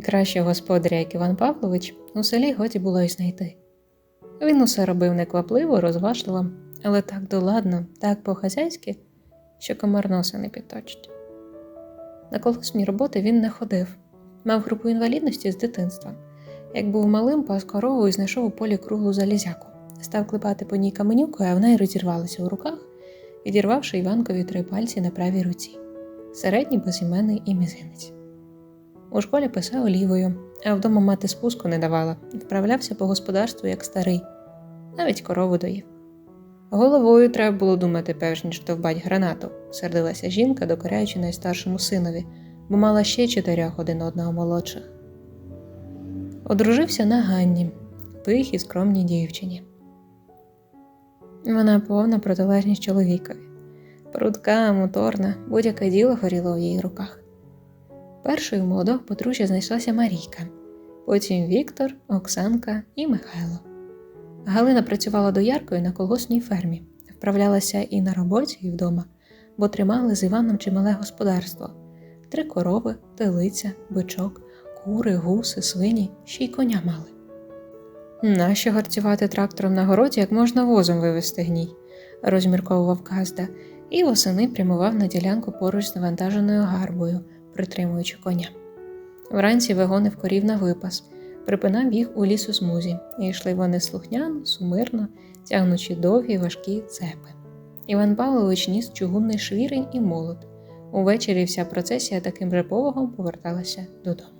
Кращого господаря, як Іван Павлович, у селі годі було й знайти. Він усе робив неквапливо, розважливо, але так доладно, так по-хазяйськи, що комар носа не підточить. На колгоспні роботи він не ходив, мав групу інвалідності з дитинства. Як був малим, пас корову і знайшов у полі круглу залізяку, став клепати по ній каменюкою, а вона й розірвалася у руках, відірвавши Іванкові три пальці на правій руці середній безіменний і мізинець. У школі писав лівою, а вдома мати спуску не давала, вправлявся по господарству як старий, навіть корову доїв. Головою треба було думати, перш ніж товбать гранату, сердилася жінка, докоряючи найстаршому синові, бо мала ще чотирьох один одного молодших. Одружився на Ганні, тихій скромній дівчині. Вона повна протилежність чоловікові, прудка, моторна, будь-яке діло горіло у її руках. Першою молодого подружжя знайшлася Марійка, потім Віктор, Оксанка і Михайло. Галина працювала дояркою на колгоспній фермі, вправлялася і на роботі, і вдома, бо тримали з Іваном чимале господарство: три корови, телиця, бичок, кури, гуси, свині, ще й коня мали. Нащо гарцювати трактором на городі, як можна возом вивезти гній, розмірковував Казда, і восени прямував на ділянку поруч з навантаженою гарбою, притримуючи коня. Вранці вигонив корів на випас, припинав їх у лісу смузі, і йшли вони слухняно, сумирно, тягнучи довгі важкі цепи. Іван Павлович ніс чугунний швірень і молот. Увечері вся процесія таким же повагом поверталася додому.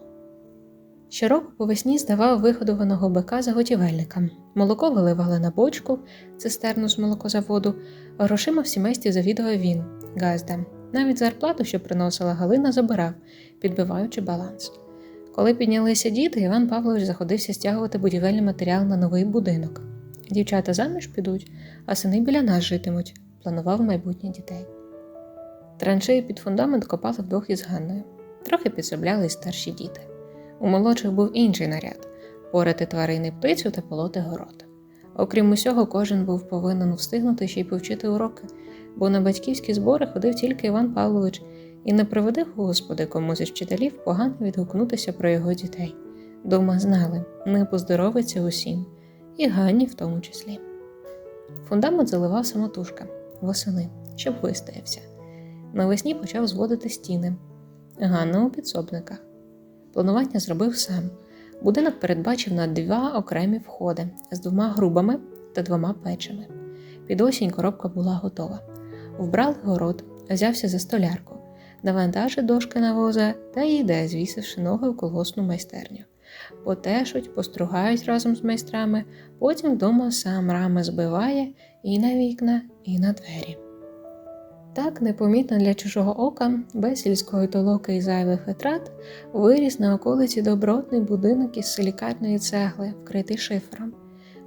Щороку по весні здавав виходованого бика заготівельникам. Молоко виливали на бочку, цистерну з молокозаводу, грошима в сімействі завідував він, Газда. Навіть зарплату, що приносила Галина, забирав, підбиваючи баланс. Коли піднялися діти, Іван Павлович заходився стягувати будівельний матеріал на новий будинок. Дівчата заміж підуть, а сини біля нас житимуть, планував майбутнє дітей. Траншею під фундамент копали вдвох із Ганною. Трохи підсобляли й старші діти. У молодших був інший наряд порати тварини птицю та полоти город. Окрім усього, кожен був повинен встигнути ще й повчити уроки, бо на батьківські збори ходив тільки Іван Павлович і не приведе, Господи, комусь із вчителів погано відгукнутися про його дітей. Дома знали, не поздоровиться усім, і Ганні в тому числі. Фундамент заливав самотужка восени, щоб вистоявся. Навесні почав зводити стіни. Ганна у підсобниках. Планування зробив сам. Будинок передбачив на два окремі входи з двома грубами та двома печами. Під осінь коробка була готова. Вбрали город, взявся за столярку, навантажив дошки на воза та йде, звісивши ноги в колгоспну майстерню. Потешуть, постругають разом з майстрами, потім вдома сам рами збиває і на вікна, і на двері. Так, непомітно для чужого ока, без сільської толоки і зайвих витрат, виріс на околиці добротний будинок із силікатної цегли, вкритий шифером.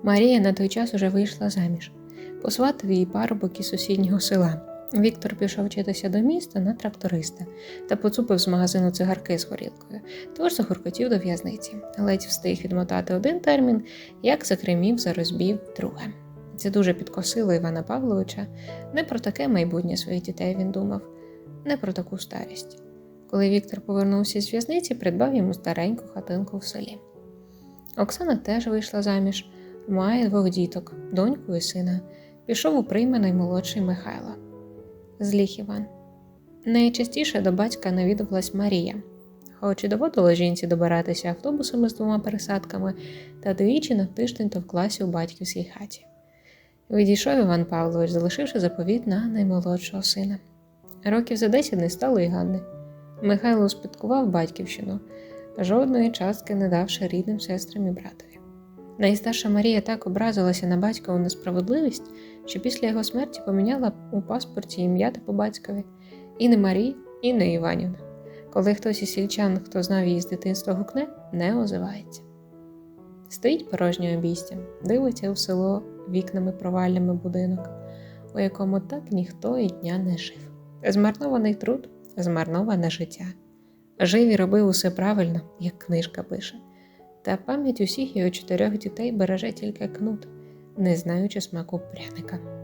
Марія на той час уже вийшла заміж, посватив її парубок із сусіднього села. Віктор пішов вчитися до міста на тракториста та поцупив з магазину цигарки з горілкою, тож загуркотів до в'язниці, ледь встиг відмотати один термін, як закремів за розбів друге. Це дуже підкосило Івана Павловича. Не про таке майбутнє своїх дітей він думав, не про таку старість. Коли Віктор повернувся з в'язниці, придбав йому стареньку хатинку в селі. Оксана теж вийшла заміж, має двох діток, доньку і сина. Пішов у прийме наймолодший Михайло. Зліг Іван. Найчастіше до батька навідувалась Марія, хоч і доводило жінці добиратися автобусами з двома пересадками та двічі на тиждень то в класі у батьківській хаті. Відійшов Іван Павлович, залишивши заповіт на наймолодшого сина. Років за десять не стало й Ганни. Михайло успадкував батьківщину, жодної частки не давши рідним сестрам і братові. Найстарша Марія так образилася на батькову несправедливість, що після його смерті поміняла у паспорті ім'я та по батькові і не Марій, і не Іванівна. Коли хтось із сільчан, хто знав її з дитинства гукне, не озивається. Стоїть порожньою обійстям, дивиться у село вікнами провальними будинок, у якому так ніхто і дня не жив. Змарнований труд, змарноване життя. Жив і робив усе правильно, як книжка пише, та пам'ять усіх його чотирьох дітей береже тільки кнут, не знаючи смаку пряника.